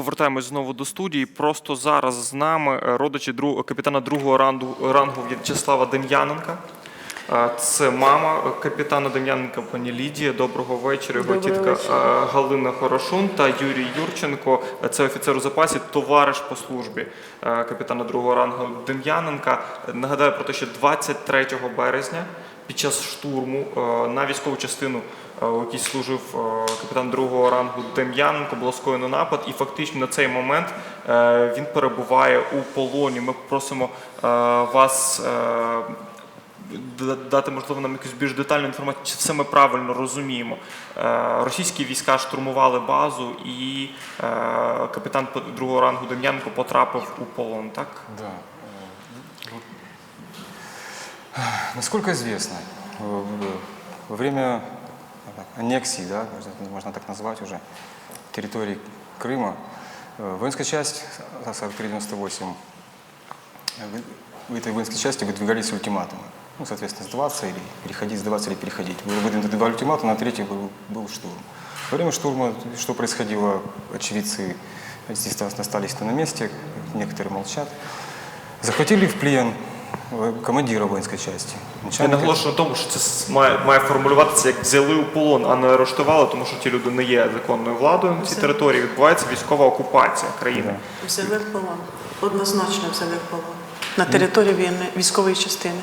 повертаємось знову до студії. Просто зараз з нами е, родичі друг, капітана другого рангу, рангу В'ячеслава Дем'яненка. Е, Це мама е, капітана Дем'яненка, пані Лідія. Доброго вечора. Його Доброго тітка вечора. Галина Хорошун та Юрій Юрченко. Це офіцер у запасі, товариш по службі капітана другого рангу Дем'яненка. Нагадаю про те, що 23 березня під час штурму е, на військову частину, е, у якій служив е, капітан другого рангу Дем'яненко, було скоєно напад, і фактично на цей момент е, він перебуває у полоні. Ми просимо е, вас. е, Дати можливо нам якусь більш детальну інформацію, чи все ми правильно розуміємо. Е, Російські війська штурмували базу, і е, капітан другого рангу Дем'яненко потрапив у полон. Так Да. Насколько известно, э, во время аннексии, да, можно так назвать уже, территории Крыма, э, воинская часть 4398, э, в этой воинской части выдвигались ультиматумы. Ну, соответственно, сдаваться или переходить, сдаваться или переходить. Было выдвинуто два ультиматума, на третий был, был штурм. Во время штурма, что происходило, очевидцы, естественно, остались на месте, некоторые молчат. Захватили в плен командира воинской части. я начальника- наголошую на тому, що це с- має, має формулюватися як взяли у полон, а не арештували, тому що ті люди не є законною владою на цій Все. території. Відбувається військова окупація країни. Взяли в полон. Однозначно взяли в полон. На території війни- військової частини.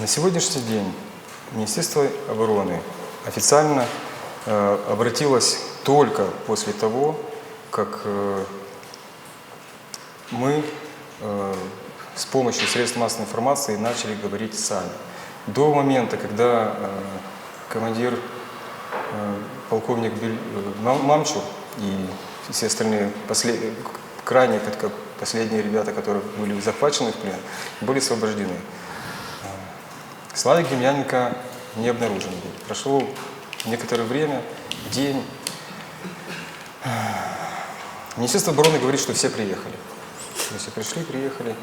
На сегодняшний день Министерство обороны официально э, обратилось только после того, как э, мы э, с помощью средств массовой информации начали говорить сами. До момента, когда э, командир, э, полковник э, Мам- Мамчур и все остальные послед- крайне как- последние ребята, которые были захвачены в плен, были освобождены. Славик Демьяненко не обнаружен был. Прошло некоторое время, день. Министерство обороны говорит, что все приехали. Все пришли, приехали.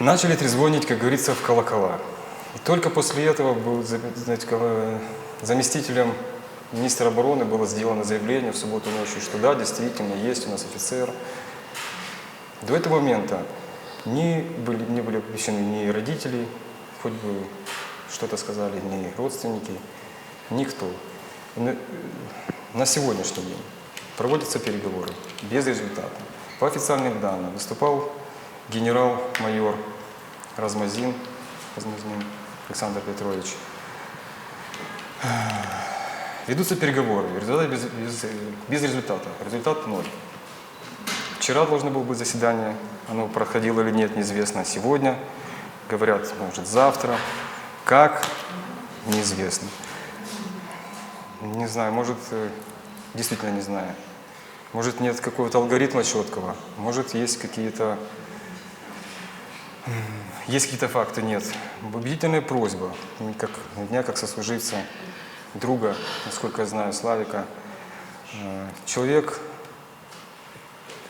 Начали трезвонить, как говорится, в колокола. И только после этого был знаете, кого- заместителем министра обороны было сделано заявление в субботу ночью, что да, действительно, есть у нас офицер. До этого момента не были, не были оповещены ни родители, хоть бы что-то сказали, ни родственники, никто. На, на сегодняшний день проводятся переговоры без результата. По официальным данным выступал генерал-майор Размазин, Размазин Александр Петрович. Ведутся переговоры, результат без, без, без результата. Результат ноль. Вчера должно было быть заседание, оно проходило или нет, неизвестно. Сегодня, говорят, может завтра. Как, неизвестно. Не знаю, может, э, действительно не знаю. Может, нет какого-то алгоритма четкого. Может, есть какие-то есть какие-то факты, нет. Убедительная просьба, как дня как сослуживца, друга, насколько я знаю, Славика. Э, Человек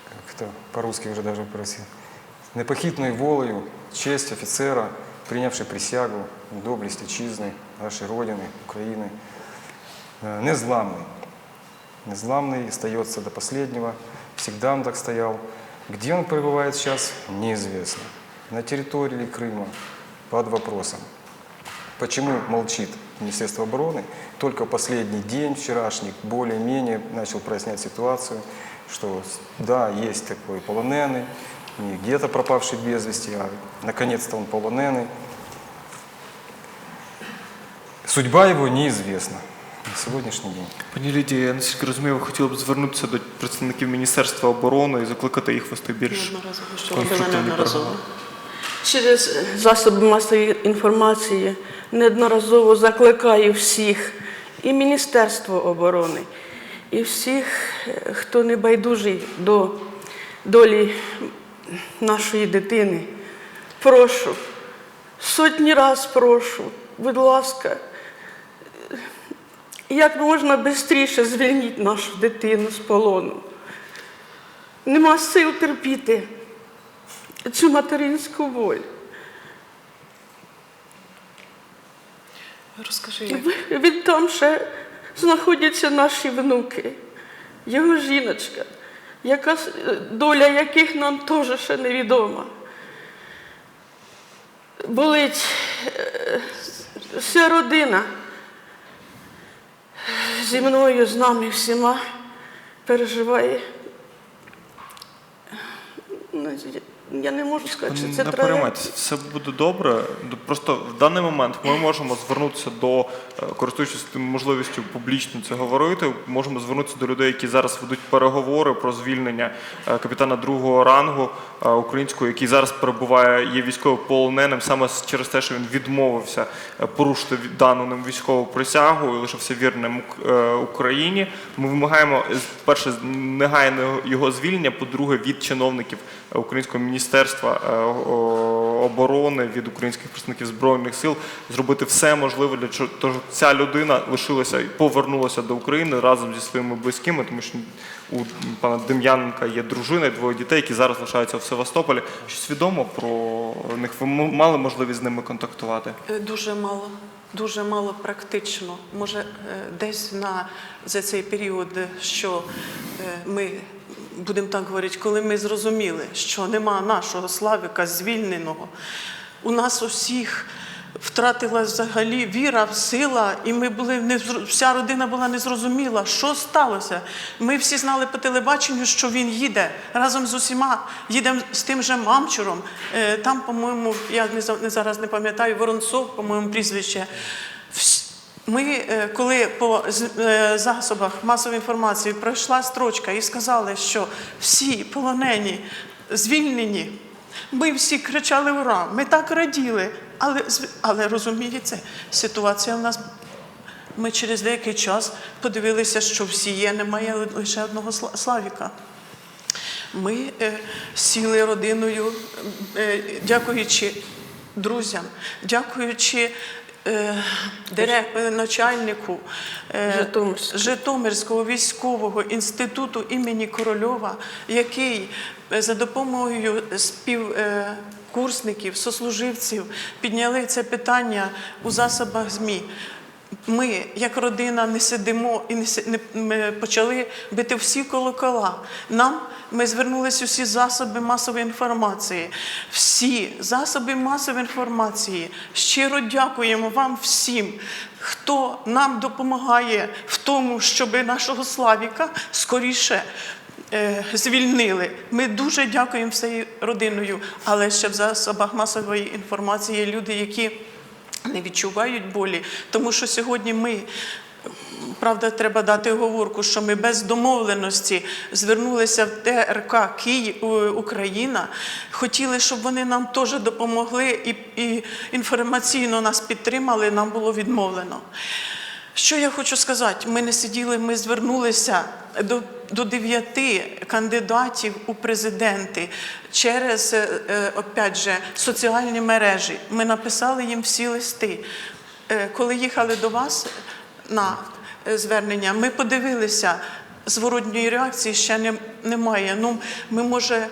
как это по-русски уже даже просил, непохитною волею, честь офицера, прийнявши присягу, доблесть отчизни, нашей Родины, Украины, Э, незламный. Незламный остается до последнего, всегда он так стоял. Где он пребывает сейчас, неизвестно. На территории Крыма под вопросом. Почему молчит Министерство обороны? Только в последний день вчерашний более-менее начал прояснять ситуацию, что с- да, есть такой полоненый, не где-то пропавший без вести, а наконец-то он полоненый. Судьба его неизвестна на сегодняшний день. Пані Лідія, я наскільки розумію, ви хотіли б звернутися до представників Міністерства оборони і закликати їх вести більш Неодноразово, що робили конструктивні неодноразово. переговори. Через засоби масової інформації неодноразово закликаю всіх і Міністерство оборони, і всіх, хто не байдужий до долі нашої дитини. Прошу, сотні раз прошу, будь ласка, як можна швидше звільніть нашу дитину з полону. Нема сил терпіти цю материнську боль. Розкажи, як Від там ще знаходяться наші внуки. його жіночка, яка, доля яких нам теж ще невідома. Болить е, вся родина зі мною, з нами всіма переживає. Я- не можу сказати, що це Не трагедія. переймайтеся, все буде добре. Просто в даний момент ми можемо звернутися до, е, користуючись тим можливістю публічно це говорити, можемо звернутися до людей, які зараз ведуть переговори про звільнення е, капітана другого рангу е, українського, який зараз перебуває, є військовополоненим саме через те, що він відмовився порушити дану ним військову присягу і лишився вірним Україні. Ми вимагаємо перше негайного його звільнення, по-друге, від чиновників Українського міністерства е, о- оборони, від українських представників збройних сил зробити все можливе для того, щоб ця людина лишилася і повернулася до України разом зі своїми близькими, тому що у пана Дем'яненка є дружина і двоє дітей, які зараз лишаються в Севастополі. Щось відомо про них ви мали можливість з ними контактувати? Е, Дуже мало, дуже мало практично. Може, е, десь на за цей період, е, що е, ми будемо так говорити, коли ми зрозуміли, що нема нашого Славіка звільненого, у нас усіх. Втратила взагалі віра, сила, і ми були не вся родина була незрозуміла, що сталося. Ми всі знали по телебаченню, що він їде разом з усіма, їде з тим же мамчуром. Е, Там, по-моєму, я не зараз не пам'ятаю, Воронцов, по-моєму, прізвище. Ми, е, коли по е, засобах масової інформації пройшла строчка і сказали, що всі полонені звільнені, ми всі кричали ура, ми так раділи. Але, але розумієте, ситуація в нас. Ми через деякий час подивилися, що всі є, немає лише одного Славіка. Ми е, сіли родиною, е, дякуючи друзям, дякуючи е, начальнику е, Житомирського. Житомирського військового інституту імені Корольова, який е, за допомогою співкурсників, сослуживців підняли це питання у засобах ЗМІ. Ми, як родина, не сидимо і не, не ми почали бити всі колокола. Нам ми звернулися усі засоби масової інформації. Всі засоби масової інформації. Щиро дякуємо вам всім, хто нам допомагає в тому, щоб нашого Славіка скоріше е, звільнили. Ми дуже дякуємо всією родиною, але ще в засобах масової інформації є люди, які не відчувають болі, тому що сьогодні ми. Правда, треба дати оговорку, що ми без домовленості звернулися в ТРК Київ Україна. Хотіли, щоб вони нам теж допомогли і, і інформаційно нас підтримали. Нам було відмовлено. Що я хочу сказати? Ми не сиділи, ми звернулися до, до дев'яти кандидатів у президенти через е, е, опять же, соціальні мережі. Ми написали їм всі листи. Е, Коли їхали до вас на звернення, ми подивилися, зворотньої реакції ще не, немає. Ну, ми може.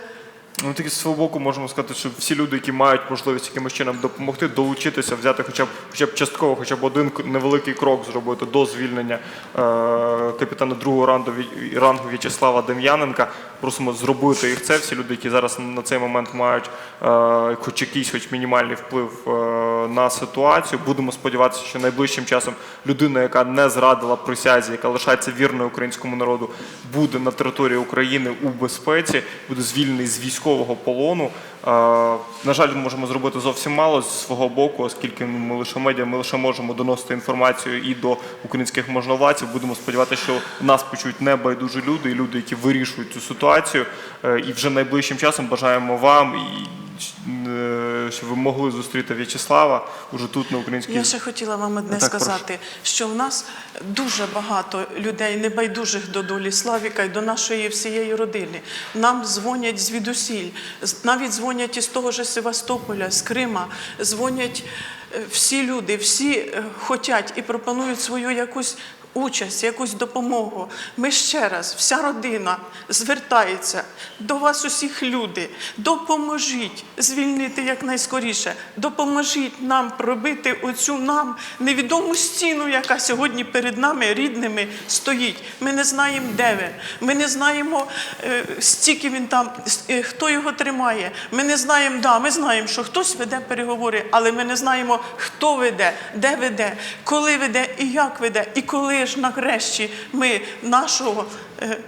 Ну, тільки з свого боку можемо сказати, що всі люди, які мають можливість якимось чином допомогти, долучитися, взяти хоча б хоча б частково, хоча б один невеликий крок зробити до звільнення е, капітана другого рангу, Ві- рангу В'ячеслава Дем'яненка. Просимо зробити їх це. Всі люди, які зараз на цей момент мають е, хоч якийсь, хоч мінімальний вплив е, на ситуацію. Будемо сподіватися, що найближчим часом людина, яка не зрадила присязі, яка лишається вірною українському народу, буде на території України у безпеці, буде звільнений з військового полону. Е, На жаль, ми можемо зробити зовсім мало з свого боку, оскільки ми лише медіа, ми лише можемо доносити інформацію і до українських можновладців. Будемо сподіватися, що нас почують небайдужі люди і люди, які вирішують цю ситуацію. Е, І вже найближчим часом бажаємо вам і щоб ви могли зустріти В'ячеслава уже тут на українській Я ще хотіла вам одне Так, прошу. сказати, що в нас дуже багато людей, небайдужих до долі Славіка і до нашої всієї родини. Нам дзвонять звідусіль, навіть дзвонять із того ж Севастополя, з Крима, дзвонять е, всі люди, всі е, хотять і пропонують свою якусь участь, якусь допомогу. Ми ще раз, вся родина звертається до вас, усіх люди. Допоможіть звільнити якнайскоріше. Допоможіть нам пробити оцю нам невідому стіну, яка сьогодні перед нами рідними стоїть. Ми не знаємо, де він. Ми не знаємо, е, стільки він там, е, хто його тримає. Ми не знаємо, да, ми знаємо, що хтось веде переговори, але ми не знаємо, хто веде, де веде, коли веде і як веде. І коли ж нарешті ми нашого. е,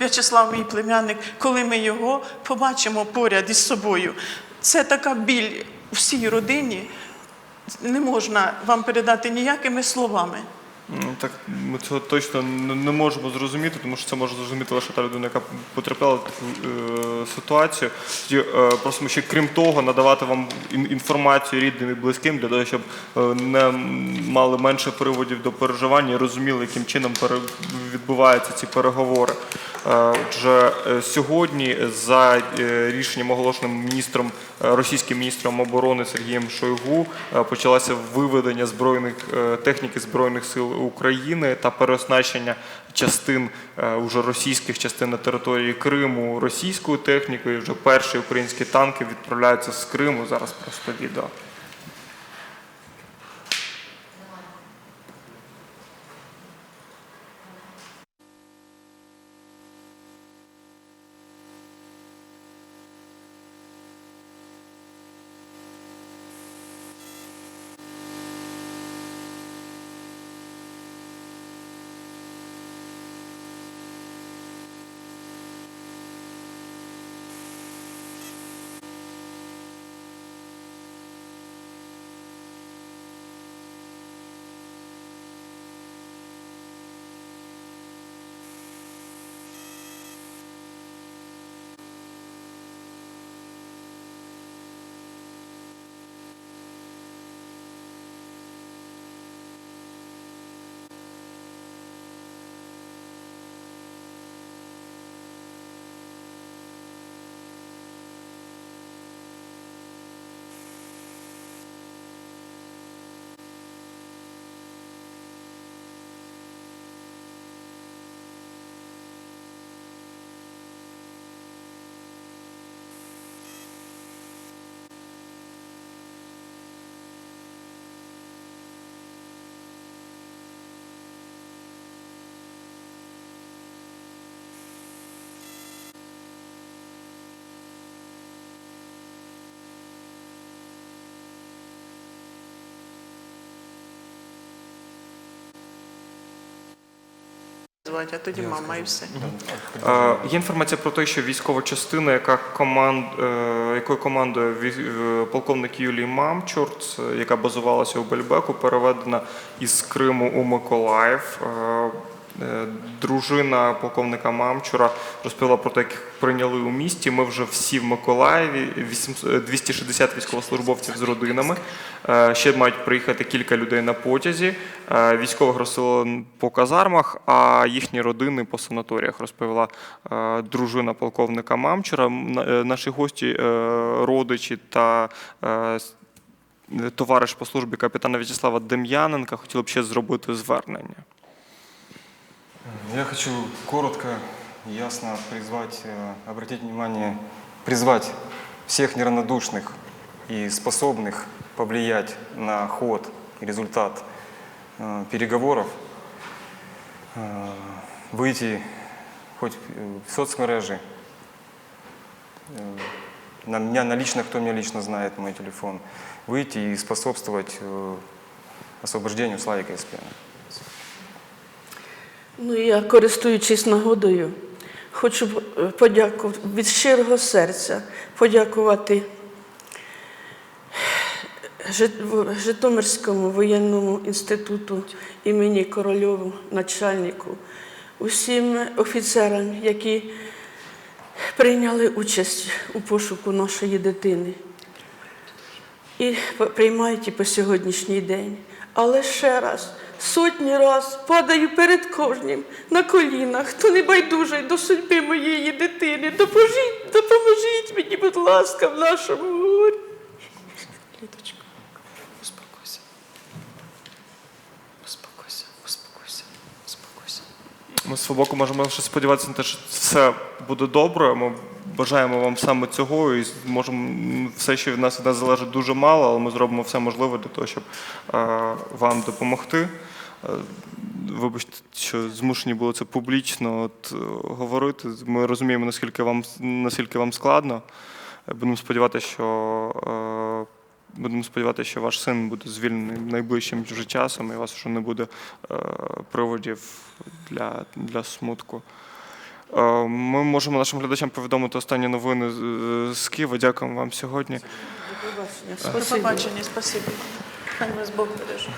В'ячеслав, мій племянник, коли ми його побачимо поряд із собою. Це така біль всій родині, не можна вам передати ніякими словами. Ну, Так ми цього точно не можемо зрозуміти, тому що це може зрозуміти лише та людина, яка потрапила в таку е, ситуацію. Тоді, е, просимо ще крім того, надавати вам ін- інформацію рідним і близьким для того, щоб е, не мали менше приводів до переживання і розуміли, яким чином пере- відбуваються ці переговори. Е, Отже, е, сьогодні за е, рішенням оголошеним міністром російським міністром оборони Сергієм Шойгу почалося виведення збройних техніки збройних сил України та переоснащення частин е, уже російських частин на території Криму російською технікою. Вже перші українські танки відправляються з Криму. Зараз просто відео. Звати, а тоді мама і все. Е, Є інформація про те, що військова частина, яка команд, е, якою командує ві- е, полковник Юлій Мамчурц, це- яка базувалася у Бельбеку, переведена із Криму у Миколаїв. Е, е, Дружина полковника Мамчура розповіла про те, як прийняли у місті. Ми вже всі в Миколаєві, 800 е, 260 військовослужбовців з родинами. Е, Ще мають приїхати кілька людей на потязі. Е, Військових розселили по казармах, а їхні родини по санаторіях розповіла е, дружина полковника Мамчура. Е, Наші гості, е, родичі та е, товариш по службі капітана В'ячеслава Дем'яненка хотіли б ще зробити звернення. Я хочу коротко, ясно призвать, э, обратить внимание, призвать всех неравнодушных и способных повлиять на ход и результат э, переговоров, э, выйти хоть в соцмережи, на меня на лично, кто меня лично знает, мой телефон, выйти и способствовать освобождению Славика Испена. Ну, я, користуючись нагодою, хочу е, подякувати від щирого серця подякувати Житомирському воєнному інституту імені Корольову, начальнику, усім офіцерам, які прийняли участь у пошуку нашої дитини. І приймають і по сьогоднішній день. Але ще раз, сотні раз падаю перед кожним на колінах, хто не байдужий до судьби моєї дитини. Допоможіть, допоможіть мені, будь ласка, в нашому горі. Літочка, успокойся. Успокойся, успокойся. успокойся. Ми з свого боку можемо лише сподіватися на те, що все буде добре. Ми бажаємо вам саме цього і можемо все, що від нас від нас залежить, дуже мало, але ми зробимо все можливе для того, щоб е, вам допомогти. Е, Вибачте, що змушені були це публічно от, е, говорити. Ми розуміємо, наскільки вам наскільки вам складно. Е, Будемо сподіватися, що е, будемо сподіватися, що ваш син буде звільнений найближчим вже часом, і у вас вже не буде е, приводів для, для смутку. Е, Ми можемо нашим глядачам повідомити останні новини з- з Києва. Дякуємо вам сьогодні. До побачення. До Спасибі. побачення, спасибі. Хай вас Бог береже.